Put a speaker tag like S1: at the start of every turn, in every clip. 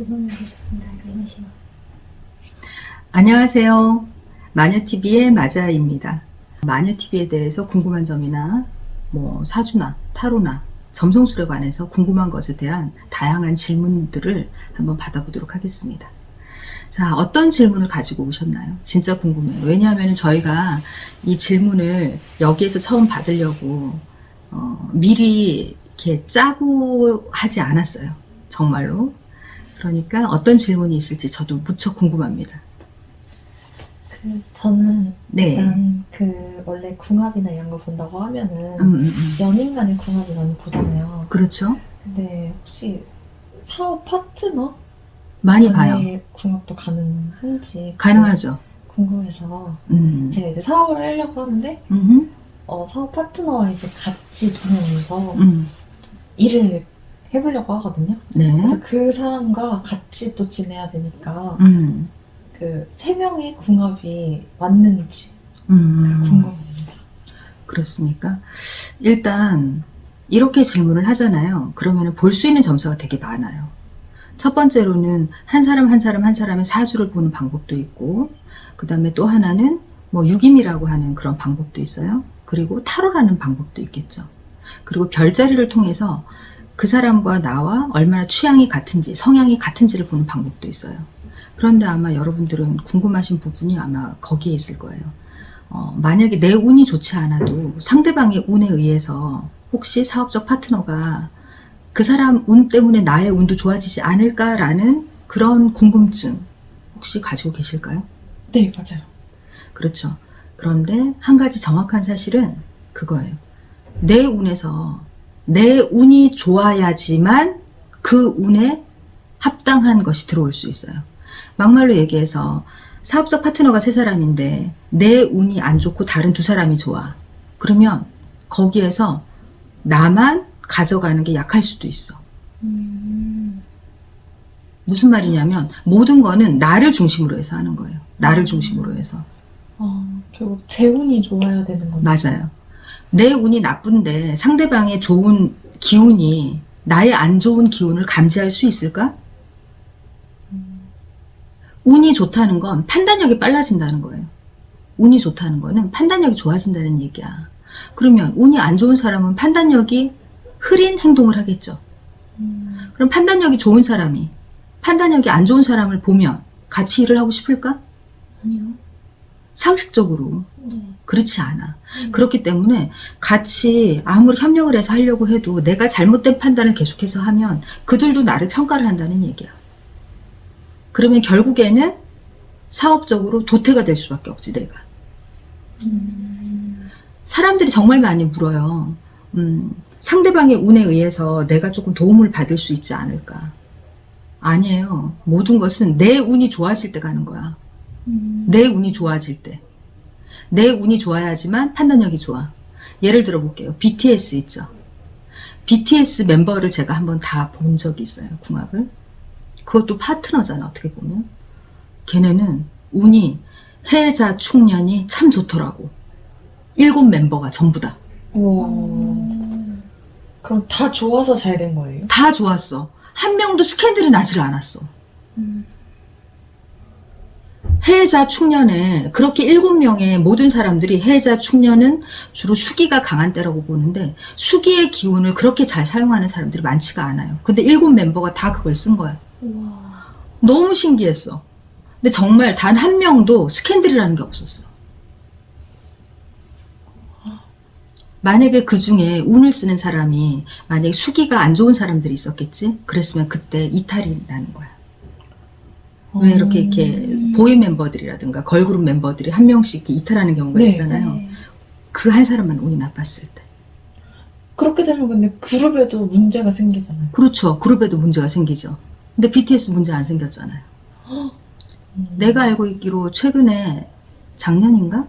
S1: 두 분을 모셨습니다. 유민 씨와.
S2: 안녕하세요. 마녀TV의 마자입니다. 마녀TV에 대해서 궁금한 점이나 뭐 사주나 타로나 점성술에 관해서 궁금한 것에 대한 다양한 질문들을 한번 받아보도록 하겠습니다. 자, 어떤 질문을 가지고 오셨나요? 진짜 궁금해요. 왜냐하면 저희가 이 질문을 여기에서 처음 받으려고 어, 미리 이렇게 짜고 하지 않았어요. 정말로. 그러니까 어떤 질문이 있을지 저도 무척 궁금합니다.
S1: 그 저는
S2: 네.
S1: 일단 그 원래 궁합이나 이런 걸 본다고 하면은
S2: 음, 음, 음.
S1: 연인 간의 궁합을 많이 보잖아요.
S2: 그렇죠.
S1: 근데 혹시 사업 파트너
S2: 많이 봐요.
S1: 간의 궁합도 가능한지
S2: 가능하죠.
S1: 궁금해서
S2: 음.
S1: 제가 이제 사업을 하려고 하는데
S2: 음.
S1: 어, 사업 파트너와 이제 같이 지내면서
S2: 음.
S1: 일을 해보려고 하거든요.
S2: 네.
S1: 그래서 그 사람과 같이 또 지내야 되니까
S2: 음.
S1: 그 세 명의 궁합이 맞는지
S2: 음.
S1: 궁금합니다.
S2: 그렇습니까? 일단 이렇게 질문을 하잖아요. 그러면 볼 수 있는 점수가 되게 많아요. 첫 번째로는 한 사람 한 사람 한 사람의 사주를 보는 방법도 있고, 그 다음에 또 하나는 뭐 유김이라고 하는 그런 방법도 있어요. 그리고 타로라는 방법도 있겠죠. 그리고 별자리를 통해서 그 사람과 나와 얼마나 취향이 같은지, 성향이 같은지를 보는 방법도 있어요. 그런데 아마 여러분들은 궁금하신 부분이 아마 거기에 있을 거예요. 어, 만약에 내 운이 좋지 않아도 상대방의 운에 의해서 혹시 사업적 파트너가 그 사람 운 때문에 나의 운도 좋아지지 않을까라는 그런 궁금증 혹시 가지고 계실까요?
S1: 네, 맞아요.
S2: 그렇죠. 그런데 한 가지 정확한 사실은 그거예요. 내 운에서 내 운이 좋아야지만 그 운에 합당한 것이 들어올 수 있어요. 막말로 얘기해서 사업적 파트너가 세 사람인데 내 운이 안 좋고 다른 두 사람이 좋아. 그러면 거기에서 나만 가져가는 게 약할 수도 있어.
S1: 음,
S2: 무슨 말이냐면 모든 거는 나를 중심으로 해서 하는 거예요. 나를 중심으로 해서.
S1: 어, 결국 제 운이 좋아야 되는 건데.
S2: 맞아요. 내 운이 나쁜데 상대방의 좋은 기운이 나의 안 좋은 기운을 감지할 수 있을까?
S1: 음,
S2: 운이 좋다는 건 판단력이 빨라진다는 거예요. 운이 좋다는 거는 판단력이 좋아진다는 얘기야. 그러면 운이 안 좋은 사람은 판단력이 흐린 행동을 하겠죠.
S1: 음,
S2: 그럼 판단력이 좋은 사람이 판단력이 안 좋은 사람을 보면 같이 일을 하고 싶을까?
S1: 아니요.
S2: 상식적으로
S1: 네.
S2: 그렇지 않아.
S1: 음,
S2: 그렇기 때문에 같이 아무리 협력을 해서 하려고 해도 내가 잘못된 판단을 계속해서 하면 그들도 나를 평가를 한다는 얘기야. 그러면 결국에는 사업적으로 도태가 될 수밖에 없지, 내가.
S1: 음,
S2: 사람들이 정말 많이 물어요. 음, 상대방의 운에 의해서 내가 조금 도움을 받을 수 있지 않을까. 아니에요. 모든 것은 내 운이 좋아질 때 가는 거야.
S1: 음,
S2: 내 운이 좋아질 때. 내 운이 좋아야지만 판단력이 좋아. 예를 들어 볼게요. BTS 있죠. BTS 멤버를 제가 한번 다 본 적이 있어요. 궁합을. 그것도 파트너잖아. 어떻게 보면. 걔네는 운이 해자 충년이 참 좋더라고. 일곱 멤버가 전부 다. 음.
S1: 그럼 다 좋아서 잘 된 거예요?
S2: 다 좋았어. 한 명도 스캔들이 나질 않았어.
S1: 음,
S2: 해자 충년에 그렇게 일곱 명의 모든 사람들이 해자 충년은 주로 수기가 강한 때라고 보는데 수기의 기운을 그렇게 잘 사용하는 사람들이 많지가 않아요. 근데 일곱 멤버가 다 그걸 쓴 거야.
S1: 우와.
S2: 너무 신기했어. 근데 정말 단 한 명도 스캔들이라는 게 없었어. 만약에 그 중에 운을 쓰는 사람이 만약에 수기가 안 좋은 사람들이 있었겠지? 그랬으면 그때 이탈이 나는 거야. 왜 이렇게 이렇게
S1: 음.
S2: 보이 멤버들이라든가 걸그룹 멤버들이 한 명씩 이렇게 이탈하는 경우가
S1: 네,
S2: 있잖아요.
S1: 네.
S2: 그한 사람만 운이 나빴을 때.
S1: 그렇게 되면 근데 그룹에도 문제가 생기잖아요.
S2: 그렇죠. 그룹에도 문제가 생기죠. 근데 BTS 문제 안 생겼잖아요.
S1: 음.
S2: 내가 알고 있기로 최근에 작년인가?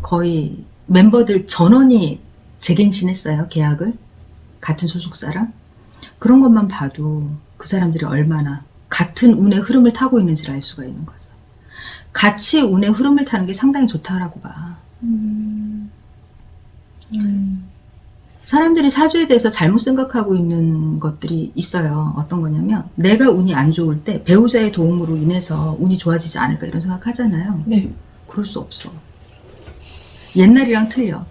S2: 거의 멤버들 전원이 재갱신했어요. 계약을. 같은 소속사랑. 그런 것만 봐도 그 사람들이 얼마나 같은 운의 흐름을 타고 있는지를 알 수가 있는 거죠. 같이 운의 흐름을 타는 게 상당히 좋다라고 봐.
S1: 음. 음.
S2: 사람들이 사주에 대해서 잘못 생각하고 있는 것들이 있어요. 어떤 거냐면 내가 운이 안 좋을 때 배우자의 도움으로 인해서 운이 좋아지지 않을까 이런 생각 하잖아요.
S1: 네.
S2: 그럴 수 없어. 옛날이랑 틀려.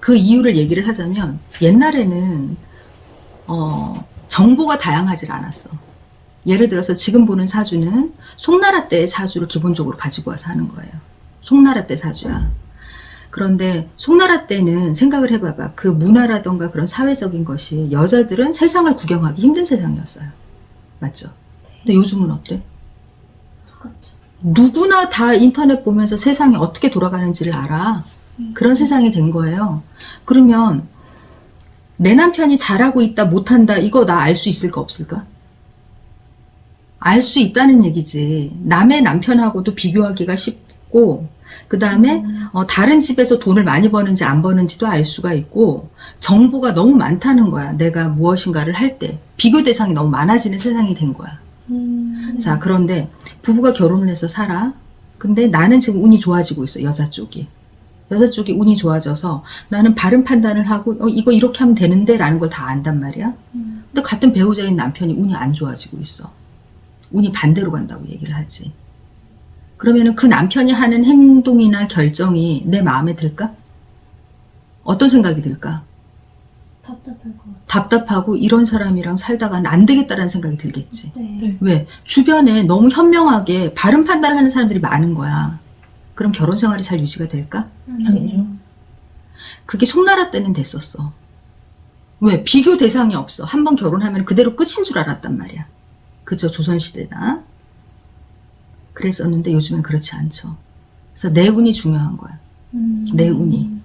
S2: 그 이유를 얘기를 하자면 옛날에는 어, 정보가 다양하지 않았어. 예를 들어서 지금 보는 사주는 송나라 때의 사주를 기본적으로 가지고 와서 하는 거예요. 송나라 때 사주야. 그런데 송나라 때는 생각을 해봐봐. 그 문화라던가 그런 사회적인 것이 여자들은 세상을 구경하기 힘든 세상이었어요. 맞죠? 근데 요즘은 어때?
S1: 똑같죠.
S2: 누구나 다 인터넷 보면서 세상이 어떻게 돌아가는지를 알아. 그런 세상이 된 거예요. 그러면 내 남편이 잘하고 있다, 못한다, 이거 나 알 수 있을까, 없을까? 알 수 있다는 얘기지. 남의 남편하고도 비교하기가 쉽고, 그 다음에 어, 다른 집에서 돈을 많이 버는지 안 버는지도 알 수가 있고, 정보가 너무 많다는 거야. 내가 무엇인가를 할 때. 비교 대상이 너무 많아지는 세상이 된 거야.
S1: 음.
S2: 자, 그런데 부부가 결혼을 해서 살아. 근데 나는 지금 운이 좋아지고 있어, 여자 쪽이. 여자 쪽이 운이 좋아져서 나는 바른 판단을 하고, 어, 이거 이렇게 하면 되는데? 라는 걸 다 안단 말이야.
S1: 음.
S2: 근데 같은 배우자인 남편이 운이 안 좋아지고 있어. 운이 반대로 간다고 얘기를 하지. 그러면은 그 남편이 하는 행동이나 결정이 내 마음에 들까? 어떤 생각이 들까?
S3: 답답할 것 같아요.
S2: 답답하고 이런 사람이랑 살다가는 안 되겠다라는 생각이 들겠지.
S3: 네.
S1: 네.
S2: 왜? 주변에 너무 현명하게 바른 판단을 하는 사람들이 많은 거야. 그럼 결혼 생활이 잘 유지가 될까?
S1: 아니요.
S2: 그게 송나라 때는 됐었어. 왜? 비교 대상이 없어. 한 번 결혼하면 그대로 끝인 줄 알았단 말이야. 그죠? 조선시대나. 그랬었는데 요즘은 그렇지 않죠. 그래서 내 운이 중요한 거야.
S3: 음.
S2: 내 운이.